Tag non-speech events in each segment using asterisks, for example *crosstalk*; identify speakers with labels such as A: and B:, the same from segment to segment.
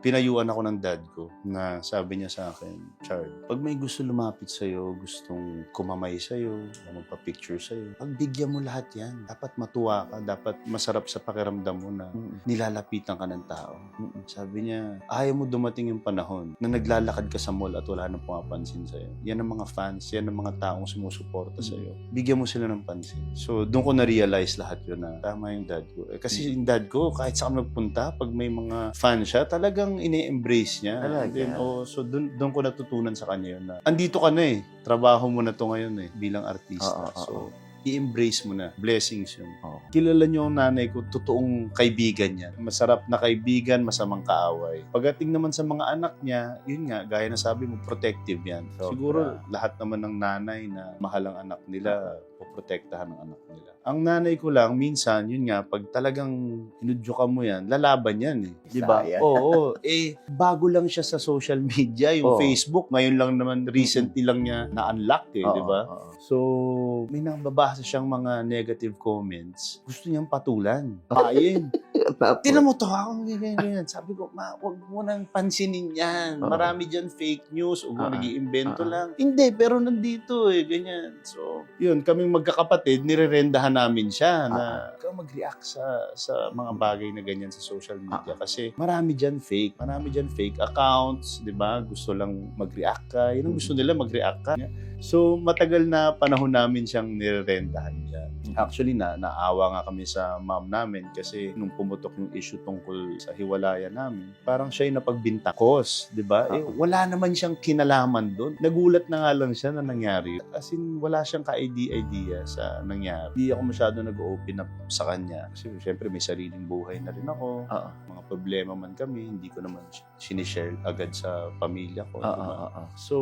A: pinayuan ako ng dad ko na sabi niya sa akin, Chard, pag may gusto lumapit sa'yo, gustong kumamay sa'yo, magpa-picture sa'yo, pagbigyan mo lahat yan. Dapat matuwa ka, dapat masarap sa pakiramdam mo na nilalapitan ka ng tao. Sabi niya, ayaw mo dumating yung panahon na naglalakad ka sa mall at wala nang pumapansin sa'yo. Yan ang mga fans, yan ang mga taong sumusuporta sa'yo. Bigyan mo sila ng pansin. So, doon ko na-realize lahat yun na tama yung dad ko. Eh, kasi yung dad ko, kahit saan magpunta, pag may mga fan siya, talagang ine-embrace niya.
B: Talaga?
A: And then, oh, so, doon, doon ko natutunan sa kanya yun na, andito ka na eh. Trabaho mo na to ngayon eh, bilang artista.
B: Oo, oo,
A: so, i-embrace mo na. Blessings yun.
B: Oo.
A: Kilala niyo ang nanay ko, totoong kaibigan niya. Masarap na kaibigan, masamang kaaway. Pagdating naman sa mga anak niya, yun nga, gaya na sabi mo, protective yan.
B: Sobra.
A: Siguro lahat naman ng nanay na mahal ang anak nila, poprotektahan ang anak nila. Ang nanay ko lang, minsan, yun nga, pag talagang inudyokan mo yan, lalaban yan eh. Di ba? Oo. eh, bago lang siya sa social media, yung
B: Oo.
A: Facebook, ngayon lang naman, recently lang niya na-unlock eh, di ba? So, may nababasa siyang mga negative comments. Gusto niyang patulan. *laughs* Payin.
B: Tapos,
A: Tinan mo to, ako ganyan, ganyan. Sabi ko, ma, wag mo nang pansinin yan.
B: Oo.
A: Marami dyan fake news o nag-iimbento
B: Oo.
A: lang. Hindi, pero nandito eh, ganyan. So, yun, kaming magkakapatid, nirerendahan namin siya na ikaw mag-react sa sa mga bagay na ganyan sa social media. Kasi marami dyan fake. Marami dyan fake accounts, di ba? Gusto lang mag-react ka. Yun ang gusto nila, mag-react ka. So, matagal na panahon namin siyang nirerendahan dyan. Actually, na naawa nga kami sa mom namin kasi nung pumutok yung issue tungkol sa hiwalayan namin, parang siya yung napagbintakos, di ba? Eh, wala naman siyang kinalaman doon. Nagulat na nga lang siya na nangyari. As in, wala siyang ka-idea sa nangyari. Hindi ako masyado nag-open up sa kanya. Kasi syempre may sariling buhay na rin ako.
B: Oo.
A: Mga problema man kami, hindi ko naman sinishare agad sa pamilya ko.
B: Oo,
A: di ba?
B: oo, oo.
A: So,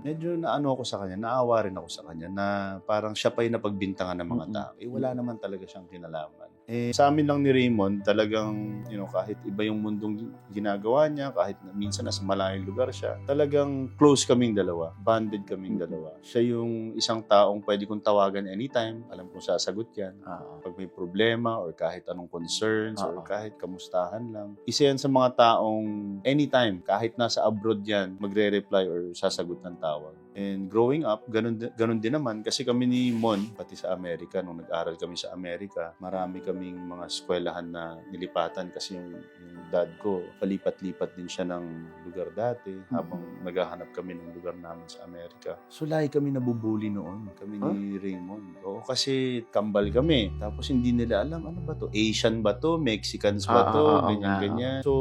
A: medyo naano ako sa kanya, naawa rin ako sa kanya na parang siya pa yung napagbintangan ng mga Tao. Eh, wala naman talaga siyang kinalaman. Eh, sa amin lang ni Raymond, talagang, you know, kahit iba yung mundong ginagawa niya, kahit na minsan nasa malayong lugar siya, talagang close kaming dalawa. Bonded kaming dalawa. Siya yung isang taong pwede kong tawagan anytime. Alam kong sasagot yan
B: Oo.
A: pag may problema or kahit anong concerns or
B: Oo.
A: kahit kamustahan lang. Isa yan sa mga taong anytime, kahit nasa abroad yan, magre-reply or sasagot ng tawag. And growing up, ganun, ganun din naman kasi kami ni Mon, pati sa Amerika, nung nag-aral kami sa Amerika, marami kaming mga eskwelahan na nilipatan kasi yung, yung dad ko, palipat-lipat din siya ng lugar dati habang naghahanap kami ng lugar namin sa Amerika. So lahi kami nabubuli noon, kami ni Raymond. Oo, kasi kambal kami. Tapos hindi nila alam, ano ba to? Asian ba to? Mexicans ba
B: Ah,
A: to?
B: ah, ah, nga.
A: ganyan. So,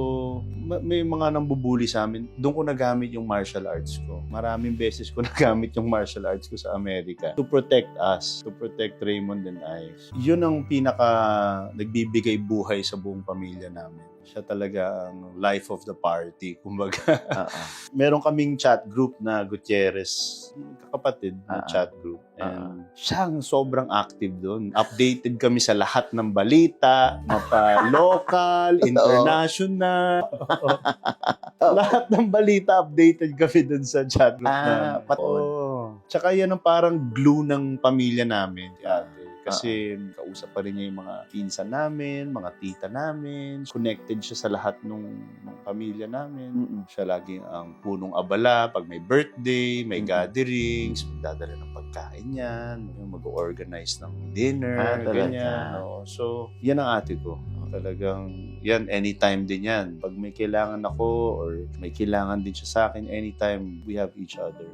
A: ma- may mga nambubuli sa amin. Doon ko nagamit yung martial arts ko. Maraming beses ko *laughs* nagamit yung martial arts ko sa Amerika to protect us, to protect Raymond and I. Yun ang pinaka nagbibigay buhay sa buong pamilya namin. Siya talaga ang life of the party. *laughs* Kumbaga,
B: Oo.
A: meron kaming chat group na Gutierrez, kapatid na
B: ah.
A: chat group. And siya ang sobrang active doon. Updated kami sa lahat ng balita, mapa-local, *laughs* international. *laughs* lahat ng balita updated kami doon sa chat group
B: Ah,
A: namin. Oo. Tsaka yan ang parang glue ng pamilya namin. si Kasi kausap pa rin niya yung mga pinsan namin, mga tita namin. Connected siya sa lahat ng, ng pamilya namin.
B: Mm-mm.
A: Siya lagi ang punong abala pag may birthday, may
B: Mm.
A: gatherings, magdadala ng pagkain yan, yung mag-organize ng dinner,
B: Ah,
A: ganyan. Oo. So, yan ang ate ko. Talagang, yan, anytime din yan. Pag may kailangan ako or may kailangan din siya sa akin, anytime we have each other.